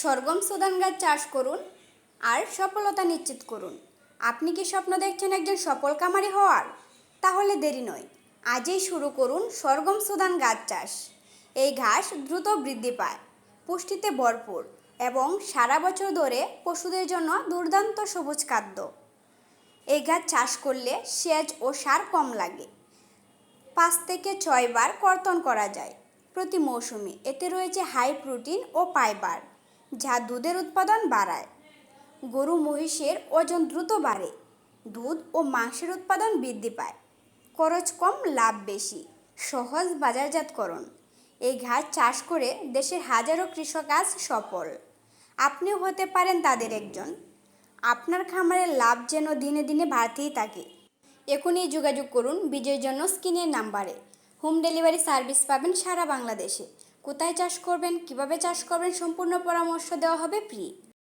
সরগম Sudan গাছ চাষ করুন আর সফলতা নিশ্চিত করুন। আপনি কি স্বপ্ন দেখছেন একজন সফল কামারি হওয়ার? তাহলে দেরি নয়। আজই শুরু করুন সরগম সুদান গাছ চাষ। এই ঘাস দ্রুত বৃদ্ধি পায়, পুষ্টিতে ভরপুর এবং সারা বছর ধরে পশুদের জন্য দুর্দান্ত সবুজ খাদ্য। এই গাছ চাষ করলে সেচ ও সার কম লাগে। পাঁচ থেকে ছয় বার কর্তন করা যায় প্রতি মৌসুমে। এতে রয়েছে হাই প্রোটিন ও ফাইবার যা দুধের উৎপাদন বাড়ায়। গরু মহিষের ওজন দ্রুত বাড়ে, দুধ ও মাংসের উৎপাদন বৃদ্ধি পায়। খরচ কম, লাভ বেশি। সহজ বাজারজাতকরণ। এই ঘাস চাষ করে দেশের হাজারো কৃষক আজ সফল। আপনিও হতে পারেন তাদের একজন। আপনার খামারের লাভ যেন দিনে দিনে বাড়তেই থাকে। এখনই যোগাযোগ করুন বিজয়ের জন্য স্ক্রিনের নাম্বারে। হোম ডেলিভারি সার্ভিস পাবেন সারা বাংলাদেশে। কোথায় চাষ করবেন কীভাবে চাষ করবেন সম্পূর্ণ পরামর্শ দেওয়া হবে ফ্রি